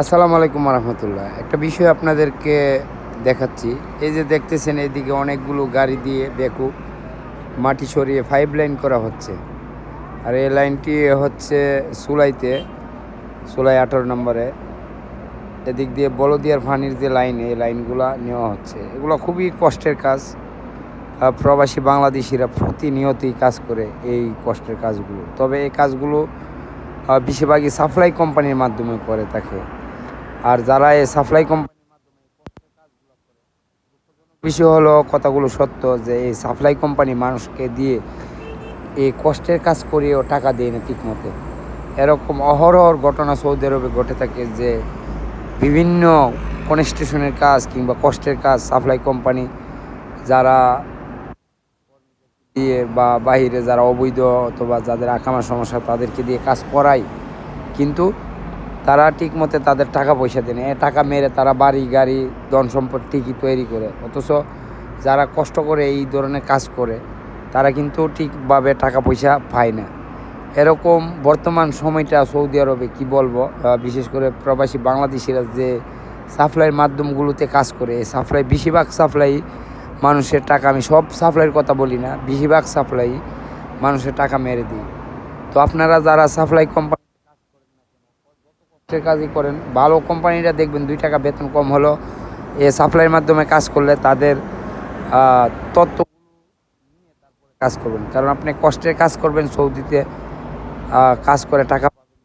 আসসালামু আলাইকুম রহমতুল্লাহ একটা বিষয় আপনাদেরকে দেখাচ্ছি। এই যে দেখতেছেন, এদিকে অনেকগুলো গাড়ি দিয়ে বেকু মাটি সরিয়ে ফাইভ লাইন করা হচ্ছে। আর এই লাইনটি হচ্ছে সুলাইতে, সুলাই আঠারো নম্বরে। এদিক দিয়ে বলদিয়ার ফানির যে লাইন এই লাইনগুলা নেওয়া হচ্ছে। এগুলো খুবই কষ্টের কাজ। প্রবাসী বাংলাদেশিরা প্রতিনিয়তই কাজ করে এই কষ্টের কাজগুলো। তবে এই কাজগুলো বেশিরভাগই সাপ্লাই কোম্পানির মাধ্যমে করে থাকে। আর যারা এই সাপ্লাই কোম্পানির বিষয় হলো কথাগুলো সত্য যে এই সাপ্লাই কোম্পানি মানুষকে দিয়ে এই কষ্টের কাজ করিয়েও টাকা দেয় না ঠিক মতো এরকম অহরহর ঘটনা সৌদি আরবে ঘটে থাকে যে বিভিন্ন কনস্ট্রাকশনের কাজ কিংবা কষ্টের কাজ সাপ্লাই কোম্পানি যারা দিয়ে বা বাইরে যারা অবৈধ অথবা যাদের আকামার সমস্যা তাদেরকে দিয়ে কাজ করায়। কিন্তু তারা ঠিক মতে তাদের টাকা পয়সা দেয় এ টাকা মেরে তারা বাড়ি, গাড়ি ধন সম্পদ ঠিকই তৈরি করে। অথচ যারা কষ্ট করে এই ধরনের কাজ করে, তারা কিন্তু ঠিকভাবে টাকা পয়সা পায় না। এরকম বর্তমান সময়টা সৌদি আরবে কি বলব? বিশেষ করে প্রবাসী বাংলাদেশিরা যে সাপ্লাইয়ের মাধ্যমগুলোতে কাজ করে, এই সাপ্লাই, বেশিরভাগ সাপ্লাই মানুষের টাকা, আমি সব সাপ্লাইয়ের কথা বলি না, বেশিরভাগ সাপ্লাই মানুষের টাকা মেরে দিই তো আপনারা যারা সাপ্লাই কোম্পানি কাজই করেন। ভালো কোম্পানিটা দেখবেন দুই টাকা বেতন কম হলো। এ সাপ্লাইয়ের মাধ্যমে কাজ করলে তাদের তত্ত্ব নিয়ে তারপরে কাজ করবেন। কারণ আপনি কষ্টের কাজ করবেন, সৌদিতে কাজ করে টাকা পাবেন